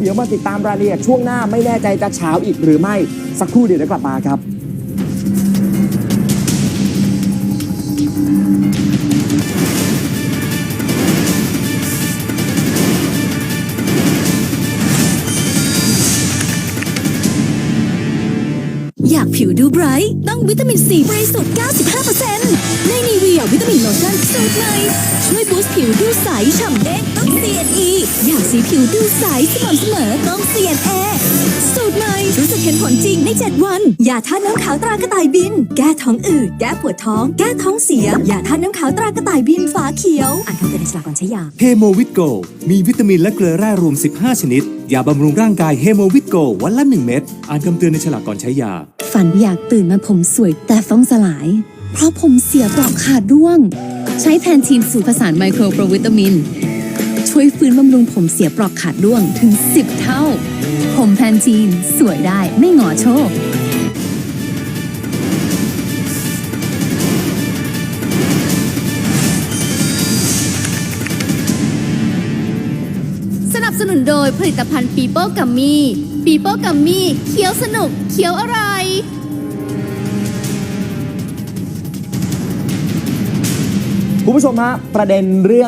เดี๋ยวมาติดตามรายละเอียดช่วงหน้าไม่แน่ใจจะเช้าอีกหรือไม่สักครู่เดี๋ยวเดี๋ยวกลับมาครับอยากผิวดูไบรท์ต้องวิตามินซีบริสุทธิ์ 95%ในนีเวียวิตามินโลชั่นสูตรใหม่ช่วยบูสต์ผิวดูใสฉ่ำเด้ง ผิวดูใสสม่ำเสมอต้อง CNA สูตรใหม่รู้สึกเห็นผลจริงใน 7 วันอย่าทานน้ำขาวตรากระต่ายบิน แก้ท้องอืดแก้ปวดท้อง แก้ท้องเสียอย่าทานน้ำขาวตรากระต่ายบินฝาเขียว อ่านคำเตือนในฉลากก่อนใช้ยาเฮโมวิตโกมีวิตามินและเกลือแร่รวม 15 ชนิดยาบำรุงร่างกายเฮโมวิตโกวันละ 1 เม็ดอ่านคำเตือนในฉลากก่อนใช้ยา ฝันอยากตื่นมาผมสวยแต่ต้องสลาย เพราะผมเสียปลอกขาดร่วง ใช้แพนทีนสูตรผสานไมโครโปรวิตามิน ช่วยฟื้นบำรุงผมเสียปลอกขาดร่วงถึง 10 เท่า ผมแพนทีน สวยได้ไม่หงอโชคสนับสนุนโดยผลิตภัณฑ์ปีโป้กัมมี่ปีโป้กัมมี่เคี้ยวสนุกเคี้ยวอร่อยคุณผู้ชมฮะประเด็นเรื่อง